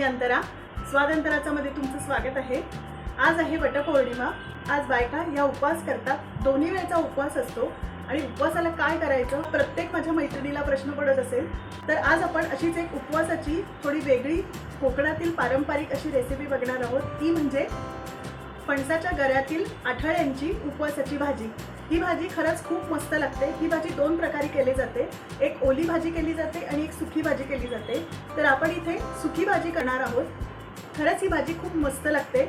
मी अंतरा. स्वादंतराचा मध्ये तुमचं स्वागत आहे. आज आहे वटपौर्णिमा. आज बायका या उपवास करतात. दोन्ही वेळचा उपवास असतो. आणि उपवासाला काय करायचं? प्रत्येक माझ्या मैत्रिणीला प्रश्न पडत असेल. तर आज आपण अशीच एक उपवासाची थोडी वेगळी कोकणातील पारंपरिक अशी रेसिपी बघणार आहोत. ती म्हणजे फणसाच्या गऱ्यातील आठळ्यांची उपवासाची भाजी. ही भाजी खरंच खूप मस्त लागते. ही भाजी दोन प्रकारे केली जाते. एक ओली भाजी केली जाते आणि एक सुकी भाजी केली जाते. तर आपण इथे सुकी भाजी करणार आहोत. खरंच ही भाजी खूप मस्त लागते.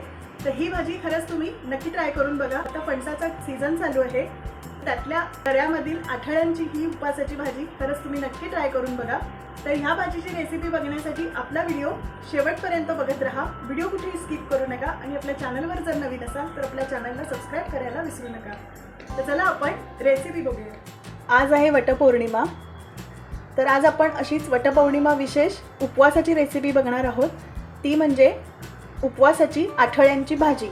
तर ही भाजी खरंच तुम्ही नक्की ट्राय करून बघा. आता फणसाचा सीझन चालू आहे. त्यातल्या तऱ्यामधील आठळ्यांची ही उपवासाची भाजी खरंच तुम्ही नक्की ट्राय करून बघा. तर ह्या भाजीची रेसिपी बघण्यासाठी आपला व्हिडिओ शेवटपर्यंत बघत राहा. व्हिडिओ कुठेही स्किप करू नका आणि आपल्या चॅनलवर जर नवीन असाल तर आपल्या चॅनलला सबस्क्राईब करायला विसरू नका. तर चला आपण रेसिपी बघूया. आज आहे वटपौर्णिमा. तर आज आपण अशीच वटपौर्णिमा विशेष उपवासाची रेसिपी बघणार आहोत. ती म्हणजे उपवासाची आठळ्यांची भाजी.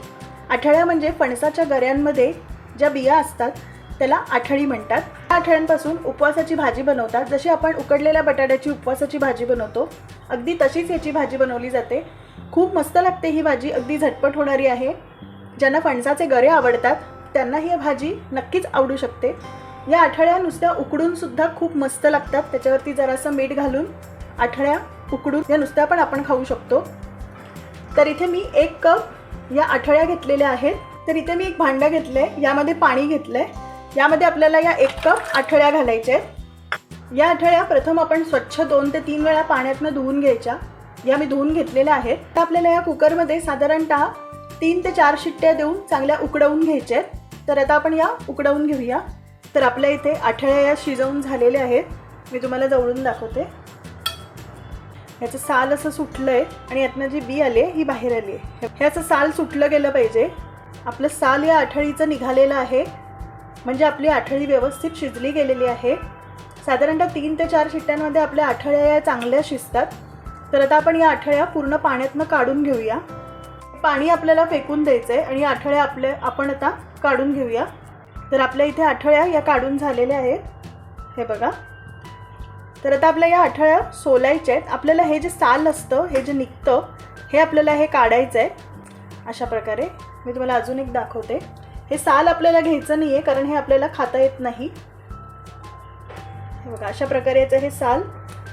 आठळ्या म्हणजे फणसाच्या गऱ्यांमध्ये ज्या बिया असतात त्याला आठळी म्हणतात. त्या आठळ्यांपासून उपवासाची भाजी बनवतात. जशी आपण उकडलेल्या बटाट्याची उपवासाची भाजी बनवतो अगदी तशीच याची भाजी बनवली जाते. खूप मस्त लागते ही भाजी. अगदी झटपट होणारी आहे. ज्यांना फणसाचे गरे आवडतात त्यांना ही भाजी नक्कीच आवडू शकते. या आठळ्या नुसत्या उकडूनसुद्धा खूप मस्त लागतात. त्याच्यावरती जरासं मीठ घालून आठळ्या उकडून या नुसत्या पण आपण खाऊ शकतो. तर इथे मी एक कप या आठळ्या घेतलेल्या आहेत. तर इथे मी एक भांडं घेतलं आहे यामध्ये पाणी घेतलं आहे यामध्ये आपल्याला या एक कप आठळ्या घालायच्या आहेत. या आठळ्या प्रथम आपण स्वच्छ दोन ते तीन वेळा पाण्यातनं धुवून घ्यायच्या. या मी धुवून घेतलेल्या आहेत. तर आपल्याला या कुकरमध्ये साधारणतः तीन ते चार शिट्ट्या देऊन चांगल्या उकडवून घ्यायच्या आहेत. तर आता आपण या उकडवून घेऊया. तर आपल्या इथे आठळ्या या शिजवून झालेल्या आहेत. मी तुम्हाला जवळून दाखवते. ह्याचं साल असं सुटलं आहे आणि यातनं जी बी आली आहे ही बाहेर आली आहे ह्याचं साल सुटलं गेलं पाहिजे. आपलं साल या आठळीचं निघालेलं आहे. म्हणजे आपली आठळी व्यवस्थित शिजली गेलेली आहे. साधारणतः तीन ते चार शिट्ट्यांमध्ये आपल्या आठळ्या या चांगल्या शिजतात. तर आता आपण या आठळ्या पूर्ण पाण्यातनं काढून घेऊया. पाणी आपल्याला फेकून द्यायचं आहे आणि आठळ्या आपल्या आपण आता काढून घेऊया. तर आपल्या इथे आठळ्या या काढून झालेल्या आहेत. हे बघा. तर आता आपल्या या आठळ्या सोलायच्या आहेत. आपल्याला हे जे साल असतं हे जे निघतं हे आपल्याला हे काढायचं आहे अशा प्रकारे. मी तुम्हाला अजून एक दाखवते. हे साल आपल्याला घ्यायचं नाही आहे कारण हे आपल्याला खाता येत नाही. हे बघा अशा प्रकारे याचं हे साल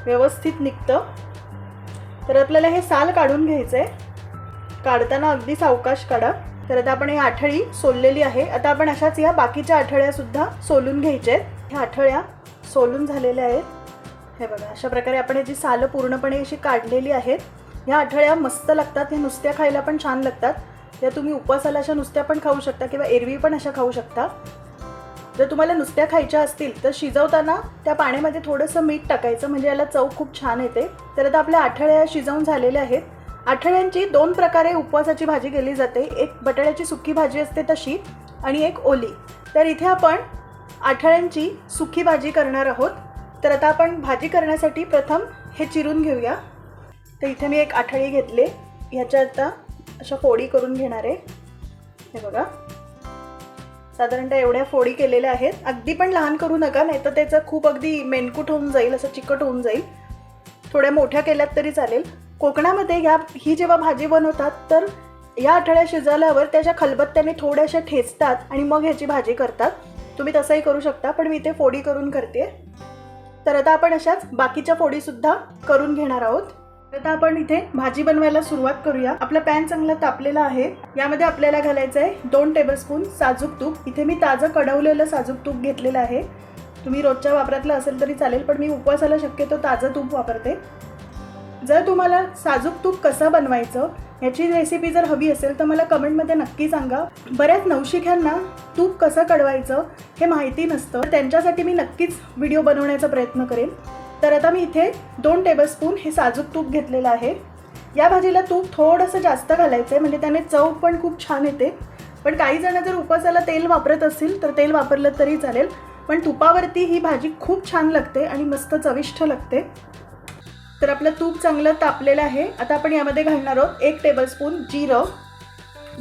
व्यवस्थित निघतं. तर आपल्याला हे साल काढून घ्यायचं आहे काढताना अगदी सावकाश काढा. तर आता आपण ही आठळी सोललेली आहे. आता आपण अशाच या बाकीच्या आठळ्यासुद्धा सोलून घ्यायच्या आहेत ह्या आठळ्या सोलून झालेल्या आहेत. हे बघा अशा प्रकारे आपण याची सालं पूर्णपणे अशी काढलेली आहेत. ह्या आठळ्या मस्त लागतात. ह्या नुसत्या खायला पण छान लागतात. त्या तुम्ही उपवासाला अशा नुसत्या पण खाऊ शकता किंवा एरवी पण अशा खाऊ शकता. जर तुम्हाला नुसत्या खायच्या असतील तर शिजवताना त्या पाण्यामध्ये थोडंसं मीठ टाकायचं म्हणजे याला चव खूप छान येते. तर आता आपल्या आठळ्या शिजवून झालेल्या आहेत. आठळ्यांची दोन प्रकारे उपवासाची भाजी केली जाते. एक बटाट्याची सुकी भाजी असते तशी आणि एक ओली. तर इथे आपण आठळ्यांची सुकी भाजी करणार आहोत. तर आता आपण भाजी करण्यासाठी प्रथम हे चिरून घेऊया. तर इथे मी एक आठळी घेतले. ह्याच्या आता अशा फोडी करून घेणार आहे. हे बघा. साधारणतः एवढ्या फोडी केलेल्या आहेत. अगदी पण लहान करू नका नाही तर त्याचं खूप अगदी मेनकूट होऊन जाईल असं चिकट होऊन जाईल. थोड्या मोठ्या केल्यात तरी चालेल. कोकणामध्ये ह्या ही जेव्हा भाजी बनवतात तर या आठड्या शिजवल्यावर त्याच्या खलबत्त्याने थोड्याशा ठेचतात आणि मग ह्याची भाजी करतात. तुम्ही तसंही करू शकता पण मी इथे फोडी करून करते. तर आता आपण अशाच बाकीच्या फोडीसुद्धा करून घेणार आहोत. आता आपण इथे भाजी बनवायला सुरुवात करूया. आपला पॅन चांगला तापलेला आहे. यामध्ये आपल्याला घालायचं आहे दोन टेबलस्पून साजूक तूप. इथे मी ताजं कडवलेलं साजूक तूप घेतलेलं आहे. तुम्ही रोजच्या वापरातलं असेल तरी चालेल पण मी उपवासाला शक्यतो ताजं तूप वापरते. जर तुम्हाला साजूक तूप कसं बनवायचं ह्याची रेसिपी जर हवी असेल तर मला कमेंटमध्ये नक्की सांगा. बऱ्याच नवशिक्यांना तूप कसं कळवायचं हे माहिती नसतं. त्यांच्यासाठी मी नक्कीच व्हिडिओ बनवण्याचा प्रयत्न करेन. तर आता मी इथे दोन टेबलस्पून हे साजूक तूप घेतलेलं आहे. या भाजीला तूप थोडंसं जास्त घालायचं आहे म्हणजे त्याने चव पण खूप छान येते. पण काही जण जर उपसाला तेल वापरत असतील तर तेल वापरलं तरी चालेल. पण तुपावरती ही भाजी खूप छान लागते आणि मस्त चविष्ट लागते. तर आपलं तूप चांगलं तापलेलं आहे. आता आपण यामध्ये घालणार आहोत एक टेबलस्पून जिरं.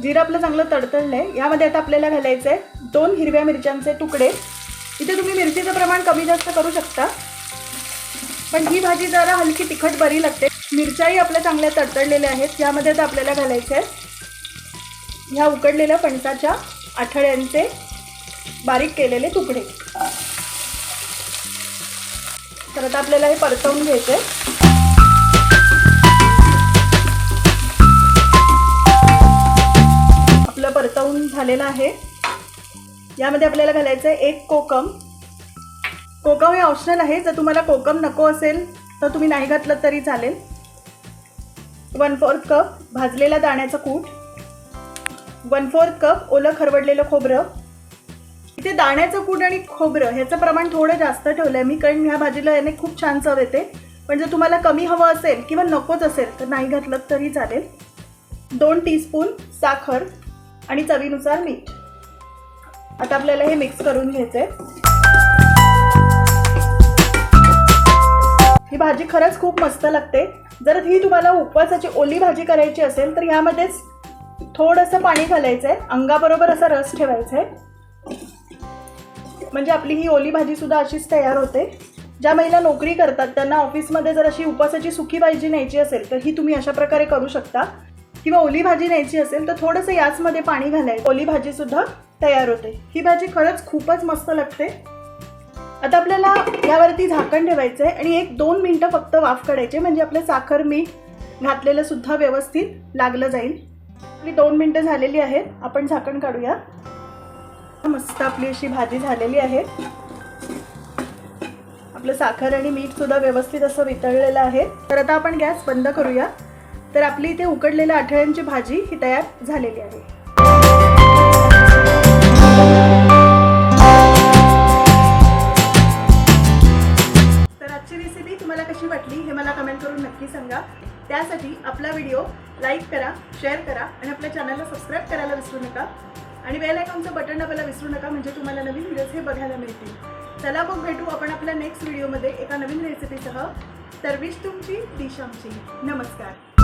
जिरं आपलं चांगलं तडतडलं आहे यामध्ये आता आपल्याला घालायचं आहे दोन हिरव्या मिरच्यांचे तुकडे. इथे तुम्ही मिरचीचं प्रमाण कमी जास्त करू शकता. पण ही भाजी जरा हलकी तिखट बरी लागते. मिरच्याही आपल्या चांगल्या तडतडलेल्या आहेत. यामध्ये आता आपल्याला घालायचे आहेत ह्या उकडलेल्या फणसाच्या आठळ्यांचे बारीक केलेले तुकडे. तर आता आपल्याला हे परतवून घ्यायचे आपलं परतवून झालेलं आहे. यामध्ये आपल्याला घालायचं आहे एक कोकम. कोकम हे ऑप्शनल आहे. जर तुम्हाला कोकम नको असेल तर तुम्ही नाही घातलं तरी चालेल. वन फोर्थ कप भाजलेला दाण्याचं कूट. वन फोर्थ कप ओलं खरवडलेलं खोबरं. इथे दाण्याचं कूट आणि खोबरं ह्याचं प्रमाण थोडं जास्त ठेवलं आहे मी कारण ह्या भाजीला याने खूप छान चव येते. पण जर तुम्हाला कमी हवं असेल किंवा नकोच असेल तर नाही घातलं तरी चालेल. दोन टीस्पून साखर आणि चवीनुसार मीठ. आता आपल्याला हे मिक्स करून घ्यायचं आहे ही भाजी खरंच खूप मस्त लागते. जर ही तुम्हाला उपवासाची ओली भाजी करायची असेल तर यामध्येच थोडंसं पाणी घालायचं आहे अंगाबरोबर असा रस ठेवायचा आहे म्हणजे आपली ही ओली भाजी सुद्धा अशीच तयार होते. ज्या महिला नोकरी करतात त्यांना ऑफिसमध्ये जर अशी उपवासाची सुखी भाजी न्यायची असेल तर ही तुम्ही अशा प्रकारे करू शकता. किंवा ओली भाजी न्यायची असेल तर थोडंसं याचमध्ये पाणी घालायचं. ओली भाजीसुद्धा तयार होते. ही भाजी खरंच खूपच मस्त लागते. आता आपल्याला यावरती झाकण ठेवायचं आहे आणि एक दोन मिनटं फक्त वाफ काढायचे म्हणजे आपलं साखर मीठ घातलेलं सुद्धा व्यवस्थित लागलं जाईल. आपली दोन मिनटं झालेली आहेत आपण झाकण काढूया. मस्त आपली अशी भाजी झालेली आहे. आपलं साखर आणि मीठ सुद्धा व्यवस्थित असं वितळलेलं आहे. तर आता आपण गॅस बंद करूया. तर आपली इथे उकडलेल्या आठळ्यांची भाजी ही तयार झालेली आहे. नक्की सांगा. त्यासाठी आपला व्हिडिओ लाईक करा शेअर करा आणि आपल्या चॅनलला सबस्क्राईब करायला विसरू नका. आणि बेल आयकॉनचं बटन दाबायला विसरू नका म्हणजे तुम्हाला नवीन व्हिडिओज हे बघायला मिळतील. चला मग भेटू आपण आपल्या नेक्स्ट व्हिडिओमध्ये एका नवीन रेसिपीसह सर्विस तुमची दिश आमची नमस्कार.